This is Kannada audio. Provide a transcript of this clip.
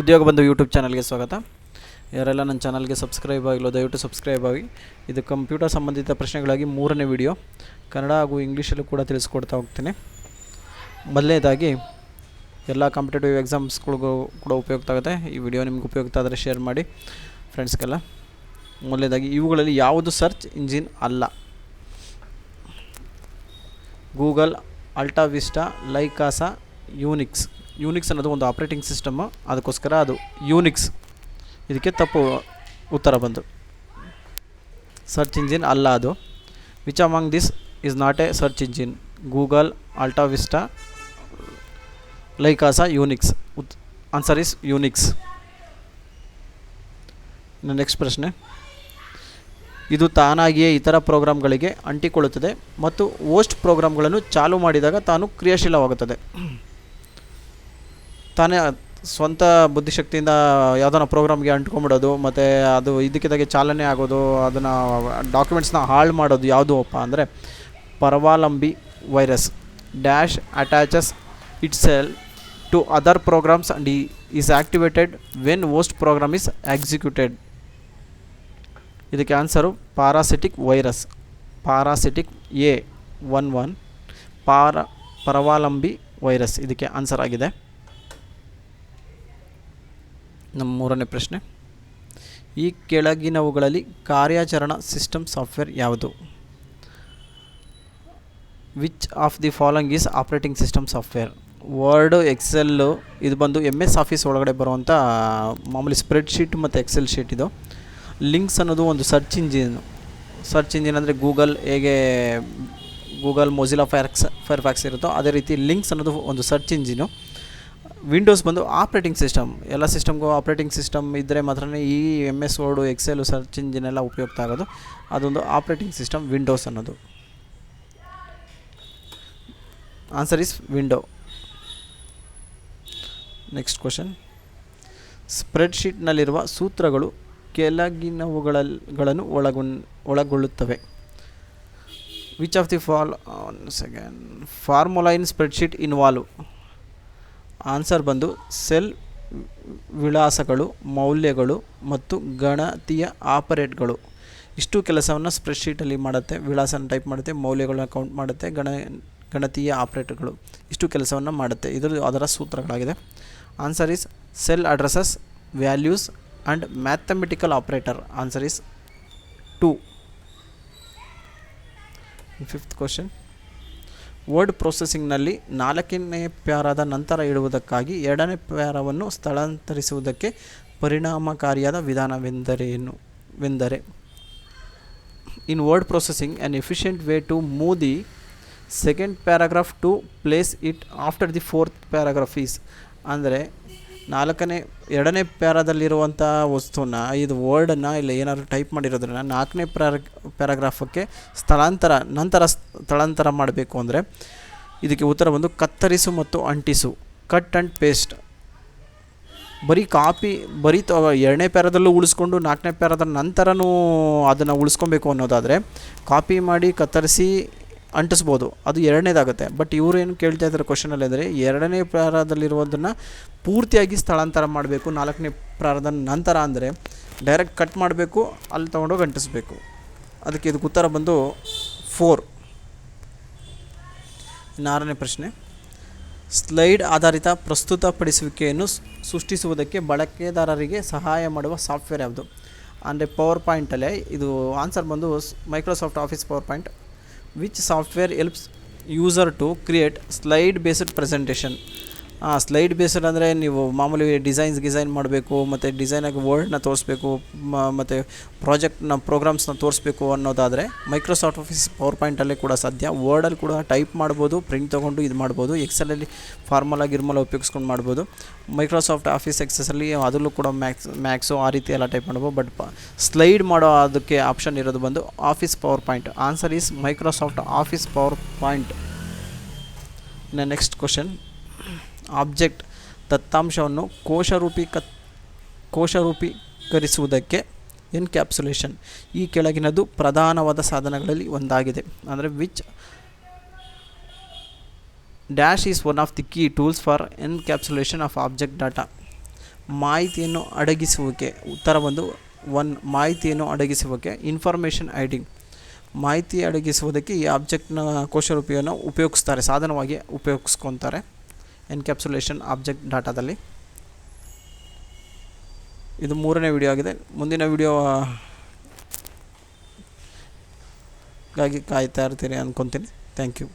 ಉದ್ಯೋಗ ಬಂಧು ಯೂಟ್ಯೂಬ್ ಚಾನಲ್ಗೆ ಸ್ವಾಗತ. ಯಾರೆಲ್ಲ ನನ್ನ ಚಾನಲ್ಗೆ ಸಬ್ಸ್ಕ್ರೈಬ್ ಆಗಿಲ್ಲ ದಯವಿಟ್ಟು ಸಬ್ಸ್ಕ್ರೈಬ್ ಆಗಿ. ಇದು ಕಂಪ್ಯೂಟರ್ ಸಂಬಂಧಿತ ಪ್ರಶ್ನೆಗಳಾಗಿ ಮೂರನೇ ವಿಡಿಯೋ ಕನ್ನಡ ಹಾಗೂ ಇಂಗ್ಲೀಷಲ್ಲೂ ಕೂಡ ತಿಳಿಸ್ಕೊಡ್ತಾ ಹೋಗ್ತೀನಿ. ಮೊದಲನೇದಾಗಿ, ಎಲ್ಲ ಕಾಂಪಿಟೇಟಿವ್ ಎಕ್ಸಾಮ್ಸ್ಗಳಿಗೂ ಕೂಡ ಉಪಯುಕ್ತ ಆಗುತ್ತೆ. ಈ ವಿಡಿಯೋ ನಿಮ್ಗೆ ಉಪಯುಕ್ತ ಆದರೆ ಶೇರ್ ಮಾಡಿ ಫ್ರೆಂಡ್ಸ್ಗೆಲ್ಲ ಮೊದಲನೇದಾಗಿ, ಇವುಗಳಲ್ಲಿ ಯಾವುದು ಸರ್ಚ್ ಇಂಜಿನ್ ಅಲ್ಲ? Google AltaVista Lycos Unix Unix ಅನ್ನೋದು ಒಂದು ಆಪ್ರೇಟಿಂಗ್ ಸಿಸ್ಟಮ್ ಅದಕ್ಕೋಸ್ಕರ ಅದು ಯೂನಿಕ್ಸ್ ಇದಕ್ಕೆ ತಪ್ಪು ಉತ್ತರ ಬಂತು. ಸರ್ಚ್ ಇಂಜಿನ್ ಅಲ್ಲ ಅದು. Which among this is not a search engine Google AltaVista Lycos Unix ಉತ್ ಆನ್ಸರ್ ಇಸ್ ಯೂನಿಕ್ಸ್ ನೆಕ್ಸ್ಟ್ ಪ್ರಶ್ನೆ. ಇದು ತಾನಾಗಿಯೇ ಇತರ ಪ್ರೋಗ್ರಾಮ್ಗಳಿಗೆ ಅಂಟಿಕೊಳ್ಳುತ್ತದೆ ಮತ್ತು ಓಸ್ಟ್ ಪ್ರೋಗ್ರಾಮ್ಗಳನ್ನು ಚಾಲು ಮಾಡಿದಾಗ ತಾನು ಕ್ರಿಯಾಶೀಲವಾಗುತ್ತದೆ. ತಾನೇ ಸ್ವಂತ ಬುದ್ಧಿಶಕ್ತಿಯಿಂದ ಯಾವುದನ್ನ ಪ್ರೋಗ್ರಾಮ್ಗೆ ಅಂಟ್ಕೊಂಬಿಡೋದು ಮತ್ತು ಅದು ಇದಕ್ಕಿದ್ದಾಗೆ ಚಾಲನೆ ಆಗೋದು, ಅದನ್ನು ಡಾಕ್ಯುಮೆಂಟ್ಸ್ನ ಹಾಳು ಮಾಡೋದು ಯಾವುದು ಅಪ್ಪ ಅಂದರೆ ಪರವಾಲಂಬಿ virus dash attaches itself to other programs and is activated when host program is executed. ಇದಕ್ಕೆ answer parasitic virus. Parasitic A one one ಪಾರ ಪರವಾಲಂಬಿ ವೈರಸ್. ಇದಕ್ಕೆ ಆನ್ಸರ್ ಆಗಿದೆ. ನಮ್ಮ ಮೂರನೇ ಪ್ರಶ್ನೆ. ಈ ಕೆಳಗಿನವುಗಳಲ್ಲಿ ಕಾರ್ಯಾಚರಣಾ ಸಿಸ್ಟಮ್ ಸಾಫ್ಟ್ವೇರ್ ಯಾವುದು? Which of the following is operating system software Word Excel ಇದು ಬಂದು ಎಂ ಎಸ್ ಆಫೀಸ್ ಒಳಗಡೆ ಬರುವಂಥ ಮಾಮೂಲಿ ಸ್ಪ್ರೆಡ್ ಶೀಟ್ ಮತ್ತು ಎಕ್ಸೆಲ್ ಶೀಟ್ ಇದು. ಲಿಂಕ್ಸ್ ಅನ್ನೋದು ಒಂದು ಸರ್ಚ್ ಇಂಜಿನ್ ಸರ್ಚ್ ಇಂಜಿನ್ ಅಂದರೆ ಗೂಗಲ್ ಹೇಗೆ ಗೂಗಲ್ ಮೊಜಿಲಾ ಫೈರ್ಕ್ಸ್ ಫೈರ್ಫ್ಯಾಕ್ಸ್ ಇರುತ್ತೋ ಅದೇ ರೀತಿ ಲಿಂಕ್ಸ್ ಅನ್ನೋದು ಒಂದು ಸರ್ಚ್ ಇಂಜಿನು ವಿಂಡೋಸ್ ಬಂದು ಆಪ್ರೇಟಿಂಗ್ ಸಿಸ್ಟಮ್ ಎಲ್ಲ ಸಿಸ್ಟಮ್ಗೂ ಆಪ್ರೇಟಿಂಗ್ ಸಿಸ್ಟಮ್ ಇದ್ದರೆ ಮಾತ್ರ ಈ M S Word Excel search engine ಎಲ್ಲ ಉಪಯುಕ್ತ ಆಗೋದು. ಅದೊಂದು ಆಪ್ರೇಟಿಂಗ್ ಸಿಸ್ಟಮ್ ವಿಂಡೋಸ್ ಅನ್ನೋದು. Answer is window next question ಸ್ಪ್ರೆಡ್ಶೀಟ್ನಲ್ಲಿರುವ ಸೂತ್ರಗಳು ಕೆಳಗಿನವುಗಳನ್ನು ಒಳಗೊನ್ ಒಳಗೊಳ್ಳುತ್ತವೆ. Which of the fall second formula in spreadsheet involve answer ಬಂದು ಸೆಲ್ ವಿಳಾಸಗಳು, ಮೌಲ್ಯಗಳು ಮತ್ತು ಗಣತೀಯ ಆಪರೇಟ್ಗಳು. ಇಷ್ಟು ಕೆಲಸವನ್ನು ಸ್ಪ್ರೆಡ್ಶೀಟಲ್ಲಿ ಮಾಡುತ್ತೆ, ವಿಳಾಸನ ಟೈಪ್ ಮಾಡುತ್ತೆ, ಮೌಲ್ಯಗಳನ್ನ ಕೌಂಟ್ ಮಾಡುತ್ತೆ, ಗಣ, ಗಣತೀಯ ಆಪರೇಟ್ಗಳು. ಇಷ್ಟು ಕೆಲಸವನ್ನು ಮಾಡುತ್ತೆ. ಇದರ ಅದರ ಸೂತ್ರಗಳಾಗಿದೆ. Answer is cell addresses, values and mathematical operator. Answer is two. Fifth question. Word ಪ್ರೊಸೆಸಿಂಗ್ನಲ್ಲಿ ನಾಲ್ಕನೇ ಪ್ಯಾರಾದ ನಂತರ ಇಡುವುದಕ್ಕಾಗಿ ಎರಡನೇ ಪ್ಯಾರವನ್ನು ಸ್ಥಳಾಂತರಿಸುವುದಕ್ಕೆ ಪರಿಣಾಮಕಾರಿಯಾದ ವಿಧಾನವೆಂದರೇನು, ವೆಂದರೆ in word processing an efficient way to move the second paragraph to place it after the fourth paragraph is ಅಂದರೆ ನಾಲ್ಕನೇ, ಎರಡನೇ ಪ್ಯಾರಾದಲ್ಲಿರುವಂಥ ವಸ್ತುನ ಇದು ವರ್ಡನ್ನು ಇಲ್ಲ ಏನಾದರೂ ಟೈಪ್ ಮಾಡಿರೋದನ್ನು ನಾಲ್ಕನೇ ಪ್ಯಾರ, ಪ್ಯಾರಾಗ್ರಾಫಕ್ಕೆ ಸ್ಥಳಾಂತರ, ನಂತರ ಸ್ಥಳಾಂತರ ಮಾಡಬೇಕು ಅಂದರೆ ಇದಕ್ಕೆ ಉತ್ತರ ಬಂದು ಕತ್ತರಿಸು ಮತ್ತು ಅಂಟಿಸು. Cut and paste. ಬರೀ ಕಾಪಿ, ಬರೀ ತ, ಎರಡನೇ ಪ್ಯಾರದಲ್ಲೂ ಉಳಿಸ್ಕೊಂಡು ನಾಲ್ಕನೇ ಪ್ಯಾರದ ನಂತರನೂ ಅದನ್ನು ಉಳಿಸ್ಕೊಬೇಕು ಅನ್ನೋದಾದರೆ ಕಾಪಿ ಮಾಡಿ ಕತ್ತರಿಸಿ ಅಂಟಿಸ್ಬೋದು. ಅದು ಎರಡನೇದಾಗುತ್ತೆ. ಬಟ್ ಇವರು ಏನು ಕೇಳ್ತಾ ಇದ್ದಾರೆ ಕ್ವಶನಲ್ಲಿ ಅಂದರೆ, ಎರಡನೇ ಪ್ರಾರದಲ್ಲಿರುವುದನ್ನು ಪೂರ್ತಿಯಾಗಿ ಸ್ಥಳಾಂತರ ಮಾಡಬೇಕು. ನಾಲ್ಕನೇ ಪ್ರಾರದ ನಂತರ ಅಂದರೆ ಡೈರೆಕ್ಟ್ ಕಟ್ ಮಾಡಬೇಕು, ಅಲ್ಲಿ ತೊಗೊಂಡೋಗಿ ಅಂಟಿಸ್ಬೇಕು. ಅದಕ್ಕೆ ಇದಕ್ಕೆ ಉತ್ತರ ಬಂದು ಫೋರ್ ಆರನೇ ಪ್ರಶ್ನೆ. ಸ್ಲೈಡ್ ಆಧಾರಿತ ಪ್ರಸ್ತುತಪಡಿಸುವಿಕೆಯನ್ನು ಸೃಷ್ಟಿಸುವುದಕ್ಕೆ ಬಳಕೆದಾರರಿಗೆ ಸಹಾಯ ಮಾಡುವ ಸಾಫ್ಟ್ವೇರ್ ಯಾವುದು? ಅಂದರೆ ಪವರ್ ಪಾಯಿಂಟಲ್ಲೇ ಇದು ಆನ್ಸರ್ ಬಂದು Microsoft office PowerPoint which software helps user to create slide based presentation. Slide based ಅಂದರೆ ನೀವು ಮಾಮೂಲಿ ಡಿಸೈನ್ಸ್ ಡಿಸೈನ್ ಮಾಡಬೇಕು, ಮತ್ತು ಡಿಸೈನಾಗಿ ವರ್ಡ್ನ ತೋರಿಸ್ಬೇಕು ಮತ್ತು ಪ್ರಾಜೆಕ್ಟ್ನ ಪ್ರೋಗ್ರಾಮ್ಸ್ನ ತೋರಿಸ್ಬೇಕು ಅನ್ನೋದಾದರೆ ಮೈಕ್ರೋಸಾಫ್ಟ್ ಆಫೀಸ್ ಪವರ್ ಪಾಯಿಂಟಲ್ಲೇ ಕೂಡ ಸಾಧ್ಯ. ವರ್ಡಲ್ಲಿ ಕೂಡ ಟೈಪ್ ಮಾಡ್ಬೋದು ಪ್ರಿಂಟ್ ತೊಗೊಂಡು ಇದು ಮಾಡ್ಬೋದು ಎಕ್ಸೆಲಲ್ಲಿ ಫಾರ್ಮುಲಾ ಗಿರ್ಮಲ ಉಪಯೋಗಿಸ್ಕೊಂಡು ಮಾಡ್ಬೋದು. ಮೈಕ್ರೋಸಾಫ್ಟ್ ಆಫೀಸ್ ಎಕ್ಸೆಸಲ್ಲಿ ಅದರಲ್ಲೂ ಕೂಡ ಮ್ಯಾಕ್ಸ್ ಮ್ಯಾಕ್ಸು ಆ ರೀತಿ ಎಲ್ಲ ಟೈಪ್ ಮಾಡ್ಬೋದು. ಬಟ್ ಸ್ಲೈಡ್ ಮಾಡೋ ಅದಕ್ಕೆ ಆಪ್ಷನ್ ಇರೋದು ಬಂದು office PowerPoint answer is Microsoft office PowerPoint next question object ದತ್ತಾಂಶವನ್ನು ಕೋಶರೂಪಿ ಕತ್ ಕೋಶರೂಪೀಕರಿಸುವುದಕ್ಕೆ ಎನ್ಕ್ಯಾಪ್ಸುಲೇಷನ್ ಈ ಕೆಳಗಿನದು ಪ್ರಧಾನವಾದ ಸಾಧನಗಳಲ್ಲಿ ಒಂದಾಗಿದೆ. ಅಂದರೆ which dash is one of the key tools for encapsulation of object data ಮಾಹಿತಿಯನ್ನು ಅಡಗಿಸುವಿಕೆ, ಉತ್ತರ ಒಂದು ಒನ್ ಮಾಹಿತಿಯನ್ನು ಅಡಗಿಸುವಿಕೆ ಇನ್ಫಾರ್ಮೇಷನ್ ಐಡಿಂಗ್ ಮಾಹಿತಿ ಅಡಗಿಸುವುದಕ್ಕೆ ಈ ಆಬ್ಜೆಕ್ಟ್ನ ಕೋಶರೂಪಿಯನ್ನು ಉಪಯೋಗಿಸ್ತಾರೆ, ಸಾಧನವಾಗಿ ಉಪಯೋಗಿಸ್ಕೊತಾರೆ. ಎನ್ಕ್ಯಾಪ್ಸುಲೇಷನ್ ಆಬ್ಜೆಕ್ಟ್ ಡಾಟಾದಲ್ಲಿ ಇದು ಮೂರನೇ ವಿಡಿಯೋ ಆಗಿದೆ. ಮುಂದಿನ ವಿಡಿಯೋ ಗಾಗಿ ಕಾಯ್ತಾ ಇರ್ತೀರಿ ಅಂದ್ಕೊತೀನಿ ಥ್ಯಾಂಕ್ ಯು